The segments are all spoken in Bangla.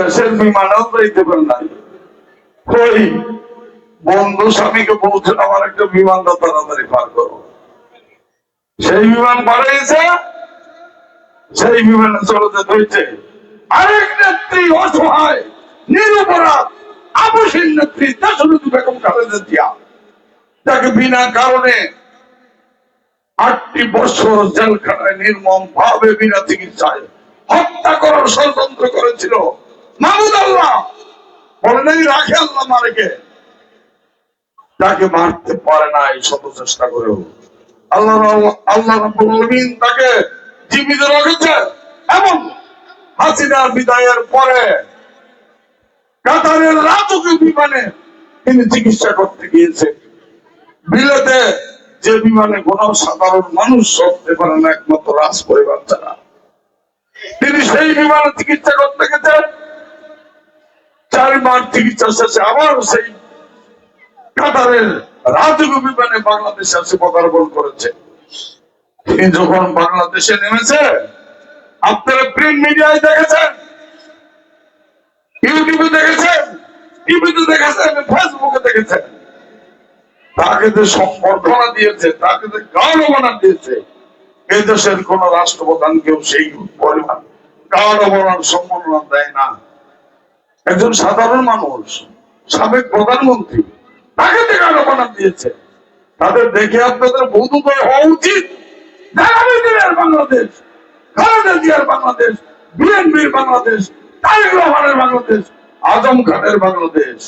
দেশের বিমানেও যাইতে পারে নাই। ওই বন্ধু স্বামীকে বলছেন আমার একটা বিমান দাও, তাড়াতাড়ি পার করো। সেই বিমান পাঠিয়েছে সেই বিমানে চলে যেতে হয়েছে আরেক নেত্রী অসহায়, নিরপরাধ, আবসীন নেত্রী দেশরুদ্ধ বেগম খালেদা জিয়া। তাকে বিনা কারণে আটটি বছর জেলখানায় নির্মম ভাবে বিনা চিকিৎসায় হত্যা করার ষড়যন্ত্র করেছিল। মাহমুদ আল্লাহ। বলে নাই, রাখে আল্লাহ মারেকে তাকে মারতে পারে না এই শত চেষ্টা করেও। আল্লাহ আল্লাহ আলামিন তাকে জীবিত রেখেছে এবং হাসিনার বিদায়ের পরে কাতারের রাজকীয় বিমানে তিনি চিকিৎসা করতে গিয়েছেন। বিলেতে যে বিমানে কোন সাধারণ মানুষ চড়তে পারে না, একমাত্র রাজ পরিবার ছাড়া। তিনি সেই বিমানে চিকিৎসা করতে গেছেন। চার মাস চিকিৎসা শেষে আবার সেই কাতারের রাজকীয় বিমানে বাংলাদেশে এসে পদার্পণ করেছে। যখন বাংলাদেশে নেমেছে, আপনারা প্রিন্ট মিডিয়ায় দেখেছেন? ইউটিউবে দেখেছেন? টিভিতে দেখেছেন? ফেসবুকে দেখেছেন? তাকে যে সম্বর্ধনা দিয়েছে, তাকে যে গাঢ়বনা দিয়েছে এই দেশের কোন রাষ্ট্রপ্রধান কেউ সেই পরিমাণ গাঢ়বনার সম্মাননা দেয় না। একজন সাধারণ মানুষ, সাবেক প্রধানমন্ত্রী, তাকে যে গাঢ়বনা দিয়েছে। তাদের দেখে আপনাদের বোধোদয় হওয়া উচিত। বাংলাদেশ, খালেদা বাংলাদেশ, বিএনপির বাংলাদেশ, তারেক রহমানের বাংলাদেশ, আজম খানের বাংলাদেশ।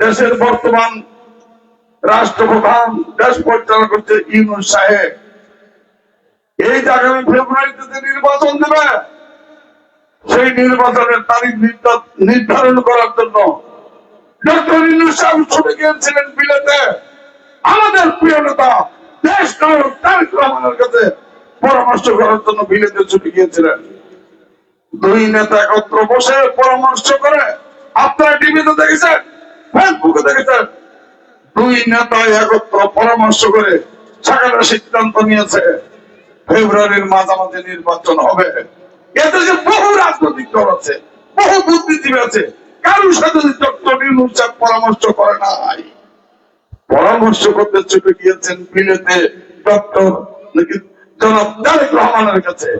দেশের বর্তমান রাষ্ট্রপ্রধান, দেশ পরিচালনা করছে ইউনুস সাহেব। এই যে আগামী ফেব্রুয়ারিতে নির্বাচন দেবে সেই নির্বাচনের তারিখ নির্ধা- নির্ধারণ করার জন্য ছুটে গিয়েছিলেন বিলেতে। আমাদের প্রিয় নেতা, দেশ নায়ক রহমানের কাছে পরামর্শ করার জন্য বিলেতে ছুটে গিয়েছিলেন। দুই নেতা একত্র বসে পরামর্শ করে, আপনারা টিভিতে দেখেছেন? ফেসবুকে দেখেছেন? দুই নেতা একত্র পরামর্শ করে ছাকাটা সিদ্ধান্ত নিয়েছে, ফেব্রুয়ারির মাঝামাঝি নির্বাচন হবে। এতে যে বহু আছে বহু আছে। কারোর সাথে ডক্টর নির্মূল পরামর্শ করে নাই, পরামর্শ করতে ছুটে গিয়েছেন বিলেতে ডক্টর নাকি জনাব তারেক রহমানের কাছে।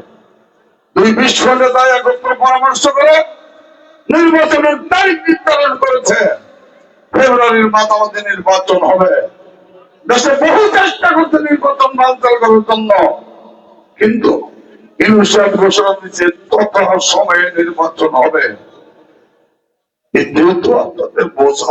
দুই বিশ্ব নেতা একত্র পরামর্শ করে নির্বাচনের তারিখ নির্ধারণ করেছে। ফেব্রুয়ারির মাঝামাঝি নির্বাচন হবে। দেশে বহু চেষ্টা করছে নির্বাচন বানচাল করার জন্য। কিন্তু ইউনিসেফ ঘোষণা দিচ্ছে তত সময়ে নির্বাচন হবে। এটিও তো আপনাদের বোঝা